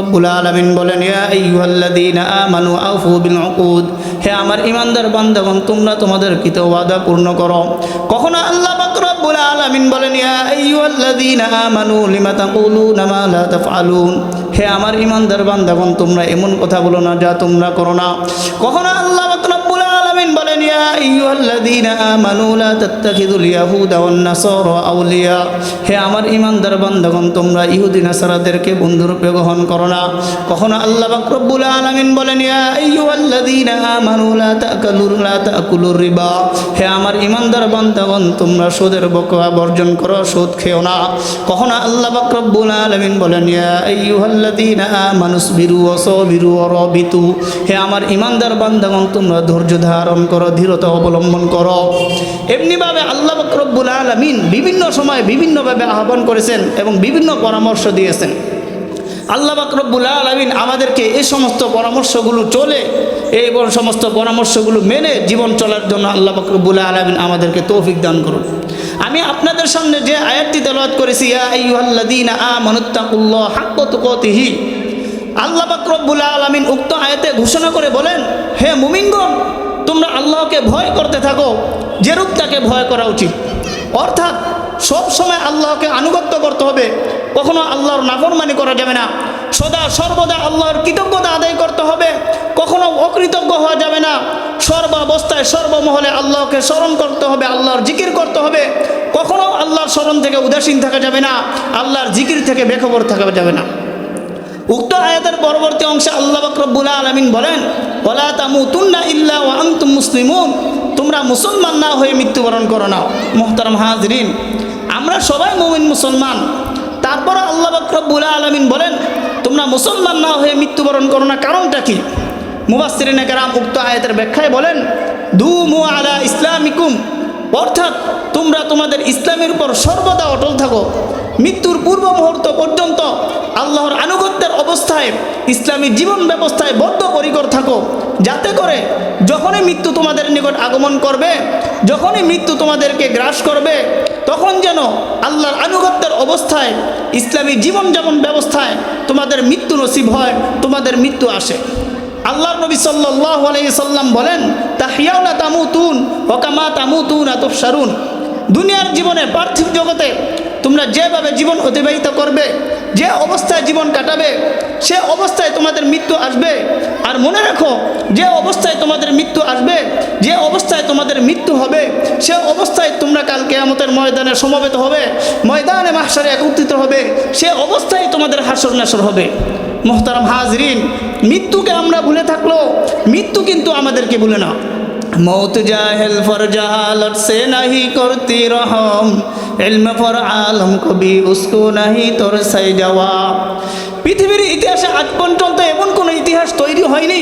রব্বুল আলামিন বলেন আমানু উকুদ হে আমার বান্দাগণ, তোমরা তোমাদের কৃত ওয়াদা পূর্ণ করো। কখনো আল্লাহ রব্বুল আলামিন বলেন আমানু, লিমা হে আমার ঈমানদার বান্দাগণ, তোমরা এমন কথা বলো না যা তোমরা করো না। কখনো আল্লাহ রব্বুল আলামিন বলেন হে আমার ঈমানদার বান্দাগণ, তোমরা ইহুদি নাসারাদেরকে বন্ধুরূপে গ্রহণ করো না। কখনো আল্লাহ পাক রব্বুল আলামিন বলেন হে আমার ঈমানদার বান্দাগণ, তোমরা সুদের বকওয়া বর্জন করো, সুদ খেও না। কখনো আল্লাহ পাক রব্বুল আলামিন বলেন, ইয়া আইয়ুহাল্লাযীনা আমানু সবিরু ওয়া হে আমার ইমানদার বান্দাগণ, তোমরা ধৈর্য ধারণ করো ধীরতা অবলম্বন করো। এমনিভাবে আল্লাহ পাক রব্বুল আলামিন বিভিন্ন সময় বিভিন্নভাবে আহ্বান করেছেন এবং বিভিন্ন পরামর্শ দিয়েছেন। আল্লাহ বাকরবুল আলমিন আমাদেরকে এই সমস্ত পরামর্শগুলো চলে, এই সমস্ত পরামর্শগুলো মেনে জীবন চলার জন্য আল্লাহ বাকরবুল আলমিন আমাদেরকে তৌফিক দান করুন। আমি আপনাদের সামনে যে আয়াতটি তেলাওয়াত করেছি আল্লাহ বাকরবুল আলমিন উক্ত আয়াতে ঘোষণা করে বলেন, হে মুমিনগণ তোমরা আল্লাহকে ভয় করতে থাকো, যেরূপ তাকে ভয় করা উচিত। অর্থাৎ সব সময় আল্লাহকে আনুগত্য করতে হবে, কখনো আল্লাহর নাফরমানি করা যাবে না। সদা সর্বদা আল্লাহর কৃতজ্ঞতা আদায় করতে হবে, কখনো অকৃতজ্ঞ হওয়া যাবে না। সর্বাবস্থায়, সর্বমহলে আল্লাহকে স্মরণ করতে হবে, আল্লাহর জিকির করতে হবে। কখনো আল্লাহর স্মরণ থেকে উদাসীন থাকা যাবে না, আল্লাহর জিকির থেকে বেখবর থাকা যাবে না। উক্ত আয়াতের পরবর্তী অংশে আল্লাহ বাকরবুল আলমিন বলেন, ওলা তামুতুন্না ইল্লা ওয়া আনতুম মুসলিমুন। তোমরা মুসলমান না হয়ে মৃত্যুবরণ করো না, মোহতারাম হাজরিন। আমরা সবাই মুমিন মুসলমান। তারপরে আল্লাহ বাকরবুল আলমিন বলেন, তোমরা মুসলমান না হয়ে মৃত্যুবরণ করো না, কারণটা কি? কেরাম উক্ত আয়াতের ব্যাখ্যায় বলেন দু মু আলা ইসলামিকুম। অর্থাৎ তোমরা তোমাদের ইসলামের উপর সর্বদা অটল থাকো। মৃত্যুর পূর্ব মুহূর্ত পর্যন্ত আল্লাহর আনুগত্যের অবস্থায়, ইসলামী জীবন ব্যবস্থায় বদ্ধপরিকর থাকো। যাতে করে যখনই মৃত্যু তোমাদের নিকট আগমন করবে, যখনই মৃত্যু তোমাদেরকে গ্রাস করবে, তখন যেন আল্লাহর আনুগত্যের অবস্থায়, ইসলামী জীবনযাপন ব্যবস্থায় তোমাদের মৃত্যু নসিব হয়, তোমাদের মৃত্যু আসে। আল্লাহর নবী সাল্লাহ আলাইসাল্লাম বলেন, তাহিয়াউনা তামুতুন ওকামা তামুতুন আতফসারুন দুনিয়ার জীবনে পার্থিব জগতে তোমরা যেভাবে জীবন অতিবাহিত করবে, যে অবস্থায় জীবন কাটাবে, সে অবস্থায় তোমাদের মৃত্যু আসবে। আর মনে রাখো, যে অবস্থায় তোমাদের মৃত্যু আসবে, যে অবস্থায় তোমাদের মৃত্যু হবে, সে অবস্থায় তোমরা কাল কেয়ামতের ময়দানে সমবেত হবে, ময়দানে মাহসারে একত্রিত হবে, সে অবস্থায় তোমাদের হাসর নাসর হবে। মোহতারাম হাজরিন, মৃত্যুকে আমরা ভুলে থাকল মৃত্যু কিন্তু আমাদেরকে ভুলে না। মৌত জাহেল ফর জাহালত, সে নাহি করতি রহম। ইলম ফর আলম কবি, উসকো নাহি তোর সাই যাওয়া। পৃথিবীর ইতিহাসে আজ পর্যন্ত এমন কোনো ইতিহাস তৈরি হয়নি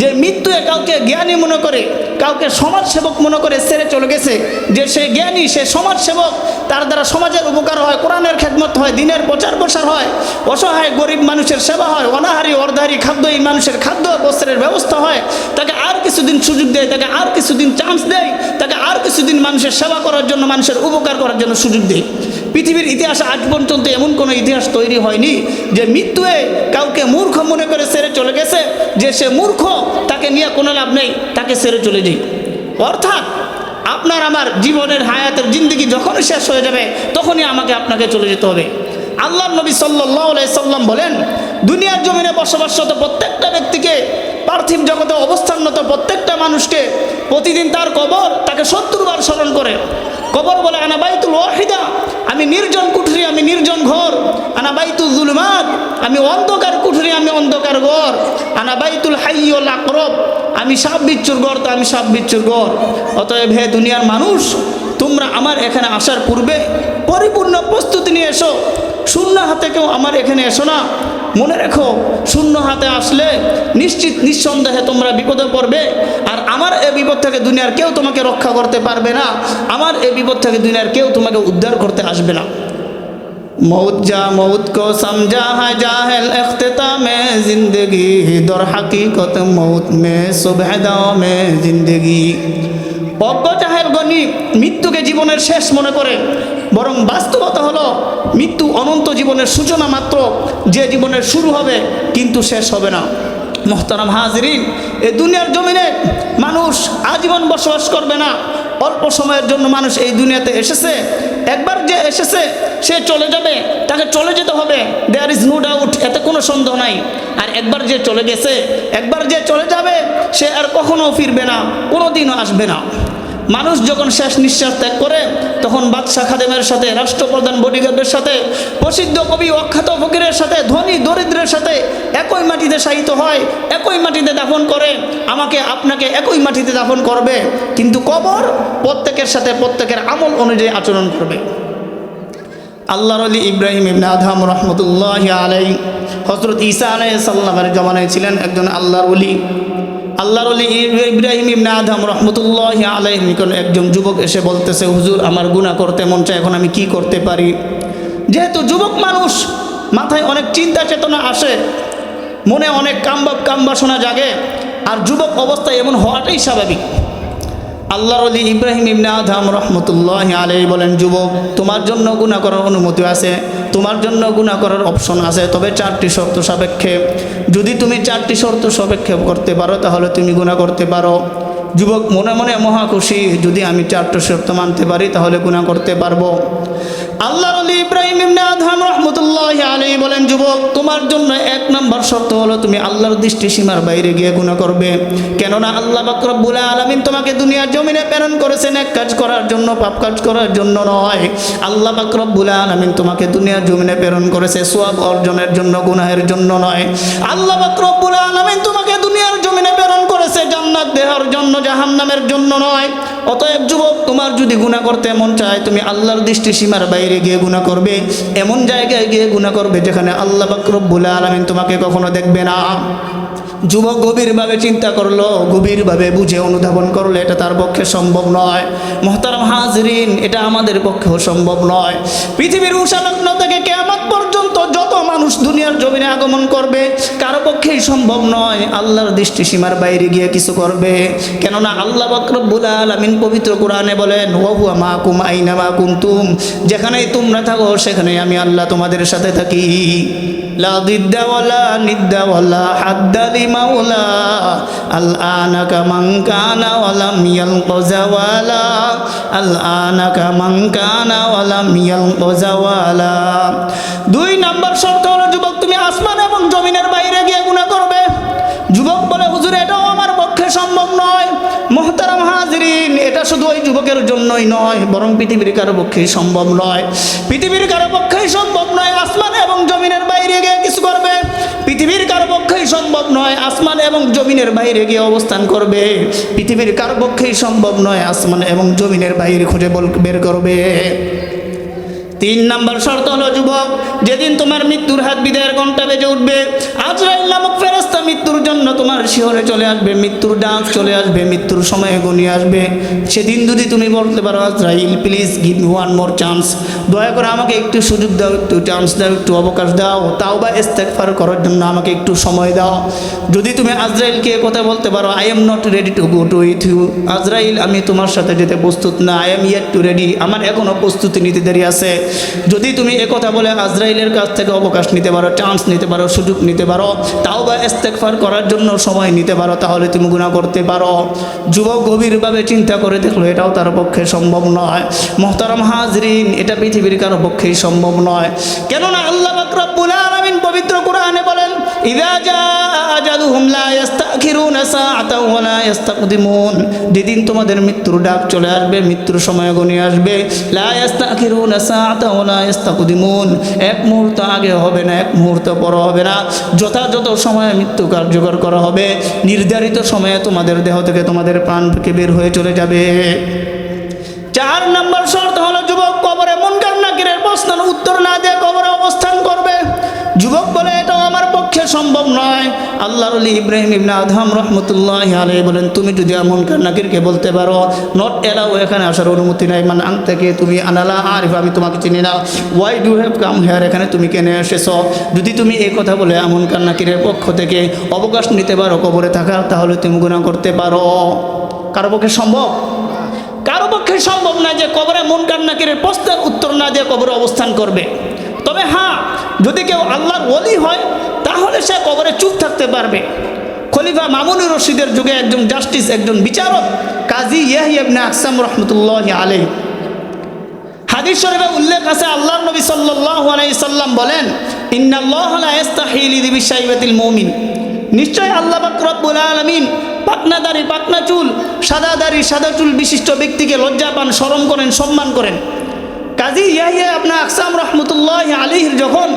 যে মৃত্যু কাউকে জ্ঞানী মনে করে, কাউকে সমাজসেবক মনে করে ছেড়ে চলে গেছে। যে সে জ্ঞানী, সে সমাজসেবক, তার দ্বারা সমাজের উপকার হয়, কোরআনের খেদমত হয়, দিনের প্রচার প্রসার হয়, অসহায় গরিব মানুষের সেবা হয়, অনাহারি, অর্ধাহারি খাদ্য এই মানুষের খাদ্য বস্ত্রের ব্যবস্থা হয়, তাকে কিছুদিন সুযোগ দেয়, তাকে আর কিছুদিন চান্স দেয়, তাকে আর কিছুদিন মানুষের সেবা করার জন্য, মানুষের উপকার করার জন্য সুযোগ দেয়। পৃথিবীর ইতিহাসে আজ পর্যন্ত এমন কোনো ইতিহাস তৈরি হয়নি যে মৃত্যুয়ে কাউকে মূর্খ মনে করে সেরে চলে গেছে, যে সে মূর্খ, তাকে নিয়ে কোনো লাভ নেই, তাকে সেরে চলে যাই অর্থাৎ আপনার আমার জীবনের হায়াতের জিন্দগি যখনই শেষ হয়ে যাবে, তখনই আমাকে আপনাকে চলে যেতে হবে। আল্লাহ নবী সাল্লাহ সাল্লাম বলেন, দুনিয়ার জমিনে বসবাসরত প্রত্যেকটা ব্যক্তিকে পার্থিব জগতে অবস্থানরত প্রত্যেকটা মানুষকে প্রতিদিন তার কবর তাকে সত্তর বার স্মরণ করে। কবর বলে আনা বাইতুল ওয়াহিদা, আমি নির্জন কুঠরি, আমি নির্জন ঘর। আনা বাইতুল জুলমাত, আমি অন্ধকার কুঠরি, আমি অন্ধকার ঘর। আনা বাইতুল হাইয়ল আকরব, আমি সাপ বিচ্ছুর ঘর, তো আমি সাপ বিচ্ছুর ঘর। অতএব হে দুনিয়ার মানুষ, তোমরা আমার এখানে আসার পূর্বে পরিপূর্ণ প্রস্তুতি নিয়ে এসো। শূন্য হাতে কেউ আমার এখানে এসো না। মনে রেখো, শূন্য হাতে আসলে নিশ্চিত, নিঃসন্দেহে তোমরা বিপদে পড়বে। আর আমার এ বিপদ থেকে দুনিয়ার কেউ তোমাকে রক্ষা করতে পারবে না। আমার এ বিপদ থেকে দুনিয়ার কেউ তোমাকে উদ্ধার করতে আসবে না। জিন্দগি। দর হাকি কত মৌত মে সোভেদা মে জিন্দগি। বজ্ঞ চাহের গণি মৃত্যুকে জীবনের শেষ মনে করে। বরং বাস্তবতা হলো, মৃত্যু অনন্ত জীবনের সূচনা মাত্র, যে জীবনের শুরু হবে কিন্তু শেষ হবে না। মোহতারাম হাজরিন, এ দুনিয়ার জমিনে মানুষ আজীবন বসবাস করবে না। অল্প সময়ের জন্য মানুষ এই দুনিয়াতে এসেছে। একবার যে এসেছে, সে চলে যাবে, তাকে চলে যেতে হবে। দেয়ার ইজ নো ডাউট এতে কোনো সন্দেহ নাই। একবার যে চলে গেছে, একবার যে চলে যাবে, সে আর কখনো ফিরবে না কোনো দিনও আসবে না। মানুষ যখন শেষ নিঃশ্বাস ত্যাগ করে, তখন বাদশাহ খাদেমের সাথে, রাষ্ট্রপ্রধান বডিগার্ডের সাথে, প্রসিদ্ধ কবি অখ্যাত ফকিরের সাথে, ধনী দরিদ্রের সাথে একই মাটিতে শায়িত হয়, একই মাটিতে দাফন করে, আমাকে আপনাকে একই মাটিতে দাফন করবে, কিন্তু কবর প্রত্যেকের সাথে প্রত্যেকের আমল অনুযায়ী আচরণ করবে। আল্লাহর আলী ইব্রাহিম ইবনে আদহাম রহমতুল্লাহ আলাই হজরত ঈসা আলাই সাল্লামের জমানায় ছিলেন একজন আল্লাহর অলি আল্লাহর অলি ইব্রাহিম ইবনে আদহাম রহমতুল্লাহ আলাই নিকট একজন যুবক এসে বলতেছে, হুজুর, আমার গুণা করতে মন চায়, এখন আমি কি করতে পারি? যেহেতু যুবক মানুষ, মাথায় অনেক চিন্তা চেতনা আসে, মনে অনেক কাম কাম বাসনা জাগে, আর যুবক অবস্থায় এমন হওয়াটাই স্বাভাবিক। আল্লাহর আলি ইব্রাহিম ইবনে আদহাম রহমতুল্লাহ আলাই বলেন, যুবক, তোমার জন্য গুণা করার অনুমতি আছে, তোমার জন্য গুণা করার অপশন আছে, তবে চারটি শর্ত সাপেক্ষে। যদি তুমি চারটি শর্ত সাপেক্ষে করতে পারো, তাহলে তুমি গুণা করতে পারো। যুবক, মনে মনে মহা খুশি, যদি আমি চারটি শর্ত মানতে পারি, তাহলে গুণা করতে পারব। আল্লাহর অলি ইব্রাহিম ইবনে আদহাম রহমতুল্লাহ আলাই বলেন, যুবক, তোমার জন্য এক নম্বর শর্ত হলো তুমি আল্লাহর দৃষ্টি সীমার বাইরে গিয়ে গুণা করবে। কেননা আল্লাহ বাকরবুল আলমিন তোমাকে দুনিয়ার জমিনে প্রেরণ করেছেন এক কাজ করার জন্য, পাপ কাজ করার জন্য নয়। আল্লাহ বাকরবুল আলমিন তোমাকে দুনিয়ার জমিনে প্রেরণ করেছে সোয়াব অর্জনের জন্য, গুনাহের জন্য নয়। আল্লাহ বাকরবুল আলমিন তোমাকে দুনিয়ার জমিনে প্রেরণ করেছে জান্নাত দেওয়ার জন্য, জাহান্নামের জন্য নয়। অতএব যুবক, তোমার যদি গুণা করতে মন চায়, তুমি আল্লাহর দৃষ্টি সীমার বাইরে গিয়ে গুণা করবে। এমন জায়গায় গিয়ে গুণা করবে যেখানে আল্লাহ বাকরবুল আলমিন তোমাকে কখনো দেখবে না। যুবক গভীরভাবে চিন্তা করল, গভীরভাবে বুঝে অনুধাবন করল, এটা তার পক্ষে সম্ভব নয়। মহতারাম হাজরিন, এটা আমাদের পক্ষেও সম্ভব নয়। পৃথিবীর উষালগ্ন থেকে কেমন পর্যন্ত মানুষ দুনিয়ার জমিনে আগমন করবে, কারও পক্ষেই সম্ভব নয়। আল্লাহর দৃষ্টি সীমার বাইরে গিয়ে কিছু করবে। কেননা আল্লাহ বকরবুল আলমিন পবিত্র কোরআনে বলেন, ওহুয়া মা কুম আইনা মা কুন্তুম? যেখানেই তোমরা থাকো, সেখানেই আমি আল্লাহ তোমাদের সাথে থাকি। لا সম্ভব নয়। মোহতারাম হাজরিন, এটা শুধু ওই যুবকের জন্যই নয়, বরং পৃথিবীর কারও পক্ষেই সম্ভব নয়। পৃথিবীর কারও পক্ষেই সম্ভব নয় আসমান এবং জমিনের বাইরে গিয়ে কিছু করবে। পৃথিবীর কারও পক্ষেই সম্ভব নয় আসমান এবং জমিনের বাইরে গিয়ে অবস্থান করবে। পৃথিবীর কারও পক্ষেই সম্ভব নয় আসমান এবং জমিনের বাইরে খুঁজে বল বের করবে। তিন নাম্বার শর্ত হলো, যুবক, যেদিন তোমার মৃত্যুর হাত বিদায়ের ঘণ্টা বেজে উঠবে, আজরাইল নামক ফেরস্তা মৃত্যুর জন্য তোমার শিহরে চলে আসবে, মৃত্যুর ডাক চলে আসবে, মৃত্যুর সময়ে গনিয়ে আসবে। সেদিন যদি তুমি বলতে পারো, আজরাইল please give me one more chance দয়া করে আমাকে একটু সুযোগ দাও, একটু চান্স দাও, একটু অবকাশ দাও তাও বা ইস্তেকফার করার জন্য আমাকে একটু সময় দাও। যদি তুমি আজরাইলকে কথা বলতে পারো I am not ready to go to with you আজরাইল, আমি তোমার সাথে যেতে প্রস্তুত না I am yet to ready আমার এখনও প্রস্তুতি নিতে দেরি আছে। যদি তুমি একথা বলে আজরাইলের কাছ থেকে অবকাশ নিতে পারো চান্স নিতে পারো, সুযোগ নিতে পারো, তাও বা ইস্তেকফার করার জন্য সময় নিতে পারো, তাহলে তুমি গুণা করতে পারো। যুবক গভীরভাবে চিন্তা করে দেখল, এটাও তার পক্ষে সম্ভব নয়। মোহতারম হাজরিন, এটা পৃথিবীর কারও পক্ষেই সম্ভব নয়। কেননা আল্লাহ বাকরাবুল আলমিন পবিত্র কোরআনে বলেন লা যেদিন তোমাদের মৃত্যুর ডাক চলে আসবে, মৃত্যুর সময় গনিয়ে আসবে, লা এক মুহূর্ত আগে হবে না, এক মুহূর্ত পর হবে না। যথাযথ সময়ে মৃত্যু কার্যকর করা হবে। নির্ধারিত সময়ে তোমাদের দেহ থেকে তোমাদের প্রাণ থেকে বের হয়ে চলে যাবে। চার নম্বর শর্ত হলো, যুবক কবরে মুনকার নাকিরের প্রশ্নের উত্তর না দিয়ে কবরে অবস্থান করবে। যুবক বলে আমার পক্ষে সম্ভব নয়। আল্লাহর আলী ইব্রাহিম ইবনে আদহাম রহমতুল্লাহ আলাই বলেন, তুমি যদি মুনকার নাকিরকে বলতে পারো নট এলাও এখানে আসার অনুমতি নাই। মানে আং থেকে তুমি আনালা আরিফ, আমি তোমাকে চিনি না। Why do have come here এখানে তুমি কেনে এসেছ? যদি তুমি এই কথা বলে মুনকার নাকিরের পক্ষ থেকে অবকাশ নিতে পারো, কবরে থাকা, তাহলে তুমি গুণা করতে পারো। কারও পক্ষে সম্ভব? কারও পক্ষে সম্ভব না যে কবরে মন কান্নাকিরের প্রশ্নের উত্তর না দিয়ে কবরে অবস্থান করবে। তবে হ্যাঁ যদি কেউ আল্লাহর ওলি হয় তাহলে সে কবরে চুপ থাকতে পারবে। খলিফা মামুনুর রশিদের যুগে একজন জাস্টিস, একজন বিচারক, কাজী ইয়াহিয়াবনে আকসাম রহমতুল্লাহ আলী হাদিস শরীফে উল্লেখ আছে, আল্লাহর নবী সাল্লাল্লাহু আলাইহি সাল্লাম বলেন, ইন্নাল্লাহ লা ইস্তাহি লিবিশাইবাতিল মুমিন। নিশ্চয় আল্লাহ পাক রব্বুল আলামিন পাকনাদারি পাকনা চুল সাদা দাড়ি সাদা চুল বিশিষ্ট ব্যক্তিকে লজ্জা পান, শরম করেন, সম্মান করেন। কাজী ইয়াহিয়া আপনার আকসাম রহমতুল্লাহ আলীর যখন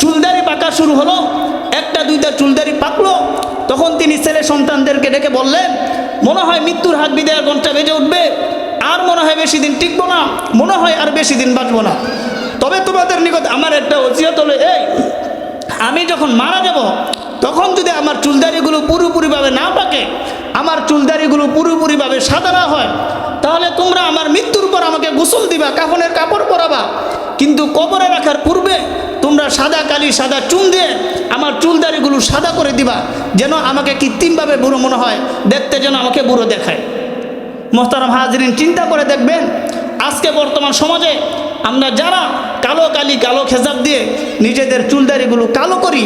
চুলদারি পাকা শুরু হলো একটা, দুইটা চুলদারি পাকলো। তখন তিনি ছেলে সন্তানদেরকে ডেকে বললেন, মনে হয় মৃত্যুর হাত বিদায়ের ঘণ্টা বেজে উঠবে। আর মনে হয় বেশি দিন টিকবো না, মনে হয় আর বেশি দিন বাঁচবো না। তবে তোমাদের নিকট আমার একটা ওসিয়ত হলো এই, আমি যখন মারা যাব, তখন যদি আমার চুলদারিগুলো পুরোপুরিভাবে না পাকে, আমার চুলদারিগুলো পুরোপুরিভাবে সাদা না হয়, তাহলে তোমরা আমার মৃত্যুর পর আমাকে গোসল দিবা, কাফনের কাপড় পরাবা। কিন্তু কবরে রাখার পূর্বে তোমরা সাদা কালি, সাদা চুন দিয়ে আমার চুলদারিগুলো সাদা করে দিবা, যেন আমাকে কৃত্রিমভাবে বুড়ো মনে হয়, দেখতে যেন আমাকে বুড়ো দেখায়। মোহতারাম হাজরিন, চিন্তা করে দেখবেন, আজকে বর্তমান সমাজে আমরা যারা কালো কালি, কালো খেজাব দিয়ে নিজেদের চুলদারিগুলো কালো করি,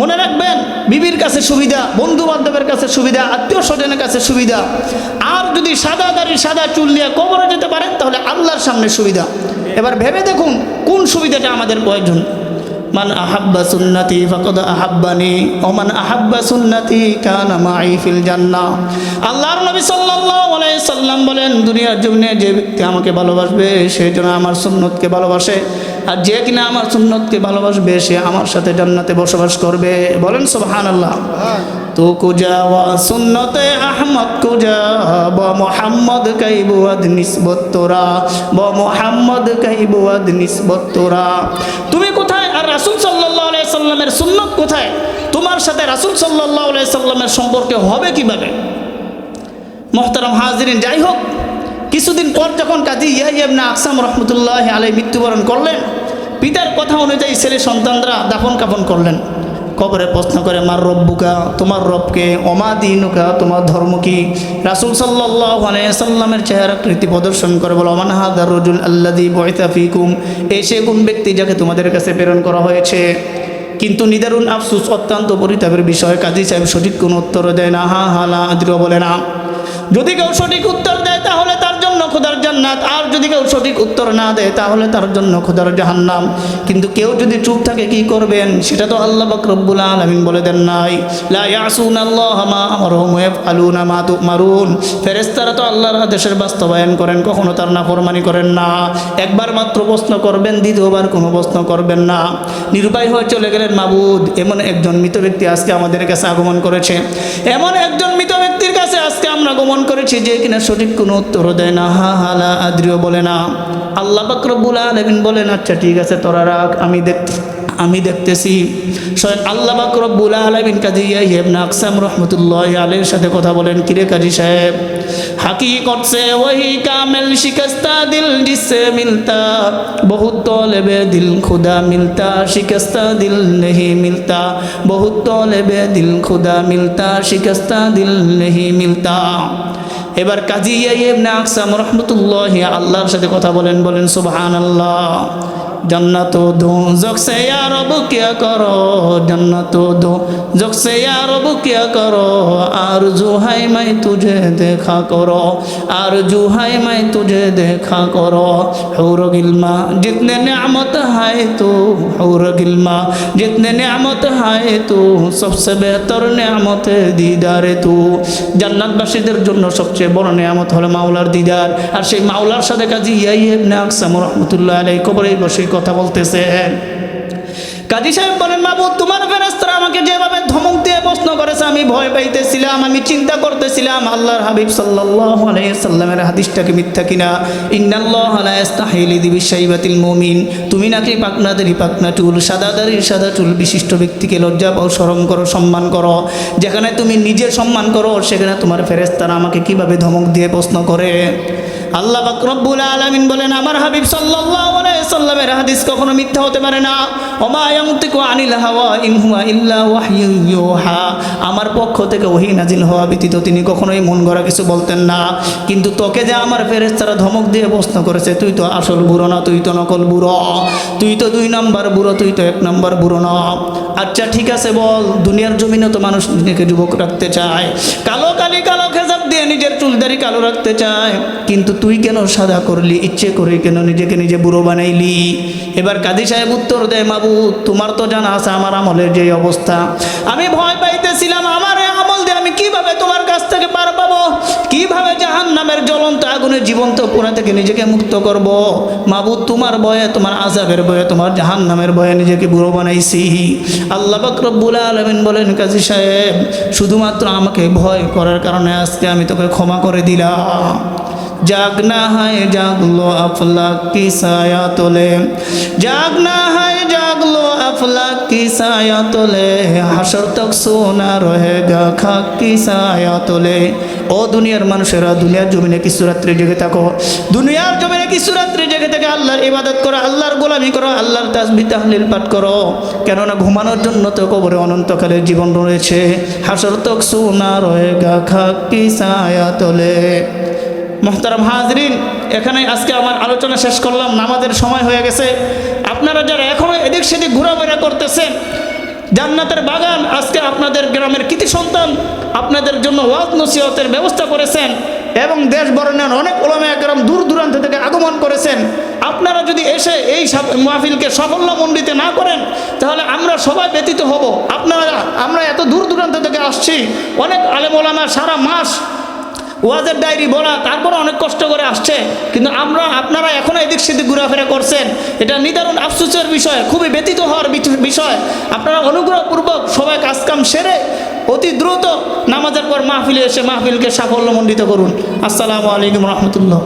মনে রাখবেন, বিবির কাছে সুবিধা বন্ধু বান্ধবের কাছে সুবিধা আত্মীয় স্বজনের কাছে সুবিধা। আর যদি সাদা দাড়ি, সাদা চুল নিয়ে কবরে যেতে পারেন, তাহলে আল্লাহর সামনে সুবিধা। এবার ভেবে দেখুন, কোন সুবিধাটা আমাদের প্রয়োজন? মান আহাব্বা সুন্নতি ফকদ আহাব্বানি ও মান আহাব্বা সুন্নতি কানা মাই ফিল জান্নাহ আল্লাহর নবী সাল্লাল্লাহু আলাইহি সাল্লাম বলেন দুনিয়ার জমিনে যে ব্যক্তি আমাকে ভালোবাসবে সে যেন আমার সুন্নতকে ভালোবাসে। আর যে কিনা আমার সুন্নতকে ভালোবাসবে সে আমার সাথে জান্নাতে বসবাস করবে। বলেন সুবহানাল্লাহ। তো কুজা ওয়া সুন্নতে আহমদ কুজা ব মোহাম্মদ কাইবুয়াদ নিসবত তোরা ব মোহাম্মদ কাইবুয়াদ নিসবত তোরা। তুমি কোথায় আর রাসুল সাল্লাহ সাল্লামের সুন্নত কোথায়? তোমার সাথে রাসুল সাল্লাহ সাল্লামের সম্পর্কে হবে কীভাবে? মোহতারাম হাজরিন, যাই হোক, কিছুদিন পর যখন কাজী ইয়াহিয়াবনা আকসাম রহমতুল্লাহ আলাই মৃত্যুবরণ করলেন, পিতার কথা অনুযায়ী ছেলে সন্তানরা দাফন কাপন করলেন। কবরে প্রশ্ন করে, মার রব্বুকা, তোমার রবকে অমা দিনুকা, তোমার ধর্ম কি রাসুল সাল্লাহ সাল্লামের চেহারা কৃতি প্রদর্শন করে, বলো অমান হাদার রজুল আল্লাদি বয়তা ফিকুম? এই সে কোন ব্যক্তি যাকে তোমাদের কাছে প্রেরণ করা হয়েছে। কিন্তু নিদারুন আফসুস অত্যন্ত পরিতাপের বিষয়, কাজী সাহেব সঠিক কোনো উত্তর দেয় না। হা হালা আদ্রিও বলে না। যদি কেউ সঠিক উত্তর দেয়, তাহলে তার খোদার জান্নাত। আর যদি কেউ সঠিক উত্তর না দেয়, তাহলে তার জন্য খোদার জাহান্নাম। কিন্তু কেউ যদি চুপ থাকে, কি করবেন? সেটা তো আল্লাহ বাক রব্বুল আলামিন বলে দেন নাই। লা ইয়াসুন আল্লাহ ইয়াফআলুনা মা তুমারুন। ফেরেশতারা তো আল্লাহর আদেশের বাস্তবায়ন করেন, কখনো তার নাফরমানি করেন না। একবার মাত্র প্রশ্ন করবেন, দ্বিতীয়বার কোনো প্রশ্ন করবেন না। নিরুপায় হয়ে চলে গেলেন মাবুদ। এমন একজন মৃত ব্যক্তি আজকে আমাদের কাছে আগমন করেছে। এমন একজন মৃত ব্যক্তির কাছে আজকে আমরা আগমন করেছি যে কিনা সঠিক কোনো উত্তর দেয় না। হালা, আদ্রিও বলে না। আল্লাহ বাকরবুল আলমিন না আচ্ছা ঠিক আছে, তোরা রাখ, আমি দেখ, আমি দেখতেছি। স্বয়ং আল্লাহ বাকরবুল আলমিন কাজী ইয়াহিবনা আকসাম রহমতুল্লাহ আলের সাথে কথা বলেন, কিরে কাজী সাহেব হাকি করছে ওই কামেল শিকস্তা দিল দিসে মিলতা, বহুত তলেবে দিল খুদা মিলতা, শিকস্তা দিল নেহি মিলতা, বহুত তলেবে দিল খুদা মিলতা, শিকস্তা দিল নেহি মিলতা। এবার কাজী ইয়াইবনে আকসাম রহমতুল্লাহ আল্লাহর সাথে কথা বলেন বলেন সুবহান আল্লাহ জন্নত দু যোগসে আর বুকিয়া করো, জন্নত দু যোগসে আর বুকিয়া করো, আর জুহাই মাই তুঝে দেখা করো, আর জুহাই মাই তুঝে দেখা করো, হৌর গিলমা, জিতনে নিয়ামত হায় তু, হৌর গিলমা, জিতনে নিয়ামত হায় তু সবসে বেহতর নিয়ামত দিদারে তু। জান্নাতবাসীদের জন্য সবচেয়ে বড় নিয়ামত হলো মাওলার দিদার। আর সেই মাওলার সাথে কাজী ইয়াই ইবনে আকসাম রহমতুল্লাহ আলাই কবরে বসে কথা বলতেছেন। কাজী সাহেব বলেন, মাবুদ, তোমার ফেরেস্তারা আমাকে যেভাবে ধমক দিয়ে প্রশ্ন করেছে, আমি ভয় পাইতেছিলাম, আমি চিন্তা করতেছিলাম। আল্লাহর হাবিব সাল্লামের হাদিসটাকে মিথ্যা কিনা ইন্নাল্লাহ লা ইস্তাহিলি দিবিশাইবাতিল মুমিন। তুমি নাকি পাকনাদারি পাকনা চুল সাদা সাদা চুল, বিশিষ্ট ব্যক্তিকে লজ্জা পাও, শরম করো, সম্মান করো। যেখানে তুমি নিজে সম্মান করো, সেখানে তোমার ফেরেস্তারা আমাকে কীভাবে ধমক দিয়ে প্রশ্ন করে? আল্লাহ পাক রব্বুল আলামিন বলেন, আমার হাবিব আলাইহি সাল্লামের হাদিস কখনো মিথ্যা হতে পারে না। ওমা ইয়ানতিকু আনিল হাওয়া ইন হুয়া ইল্লা ইউহা। আমার পক্ষ থেকে ওহী নাজিল হওয়া ব্যতীত তিনি কখনোই মন গড়া কিছু বলতেন না। কিন্তু তোকে যে আমার ফেরেশতারা ধমক দিয়ে প্রশ্ন করেছে, তুই তো আসল বুড়ো না, তুই তো নকল বুড়ো। তুই তো দুই নাম্বার বুড়ো, তুই তো এক নাম্বার বুড়ো না। আচ্ছা ঠিক আছে, বল। দুনিয়ার জমিনে তো মানুষ নিজেকে যুবক রাখতে চায়। কালো কালি কালো খেসাব দিয়ে নিজের চুলদারি কালো রাখতে চায়। কিন্তু তুই কেন সাদা করলি? ইচ্ছে করে কেন নিজেকে নিজে বুড়ো বানাইলি? এবার কাজী সাহেব উত্তর দেয় মাবু তোমার তো জানা আছে আমার আমলের যে অবস্থা। আমি ভয় পাইতেছিলাম, আমার আমল দিয়ে আমি কীভাবে তোমার কাছ থেকে পার পাবো কীভাবে জাহান নামের জ্বলন্ত আগুনের জীবন্ত পুরা থেকে নিজেকে মুক্ত করব। মাবুদ, তোমার বয়ে তোমার আজাবের বয়ে তোমার জাহান নামের বয়ে নিজেকে বুড়ো বানাইছি। আল্লাহ বাকরবুল আলমিন বলেন, কাজী সাহেব, শুধুমাত্র আমাকে ভয় করার কারণে আজকে আমি তোকে ক্ষমা করে দিলাম। জাগনা হায়, জাগলো আফলাক কি সায়া তোলে জাগনা হায় জাগলো আফলাক কি সায়া তোলে হাসর তক সোনা রহে গা খাক কি সায়া তোলে ও দুনিয়ার মানুষেরা, দুনিয়ার জমিনে কিছু রাত্রে জেগে থাকো? দুনিয়ার জমিনে কিছু রাত্রি জেগে থেকে? আল্লাহর ইবাদত করো, আল্লাহর গোলামি করো, আল্লাহর তাসবি, তাহলিল পাঠ করো। কেননা ঘুমানোর জন্য তো কবরে অনন্তকালের জীবন রয়েছে। হাসর তক সোনা রহে গা খাক কি সায়া তোলে মোহতারাম হাজরিন এখানে আজকে আমার আলোচনা শেষ করলাম, নামাজের সময় হয়ে গেছে। আপনারা যারা এখনও এদিক সেদিক ঘোরাফেরা করতেছেন, জান্নাতের বাগান, আজকে আপনাদের গ্রামের কৃতি সন্তান আপনাদের জন্য ওয়াজ নসিহতের ব্যবস্থা করেছেন এবং দেশ বরণের অনেক ওলামা একরাম দূর দূরান্ত থেকে আগমন করেছেন। আপনারা যদি এসে এই মাহফিলকে সাফল্যমণ্ডিত না করেন, তাহলে আমরা সবাই ব্যতীত হব। আপনারা, আমরা এত দূর দূরান্ত থেকে আসছি, অনেক আলেম ওলামা সারা মাস ওয়াজের ডায়েরি বলা, তারপরে অনেক কষ্ট করে আসছে। কিন্তু আমরা, আপনারা এখনও এদিক সেদিক ঘোরাফেরা করছেন। এটা নিদারুণ আফসোসের বিষয়, খুবই ব্যতীত হওয়ার বিষয়। আপনারা অনুগ্রহপূর্বক সবাই কাজকাম সেরে অতি দ্রুত নামাজের পর মাহফিলে এসে মাহফিলকে সাফল্যমণ্ডিত করুন। আসসালামু আলাইকুম রহমতুল্লাহ।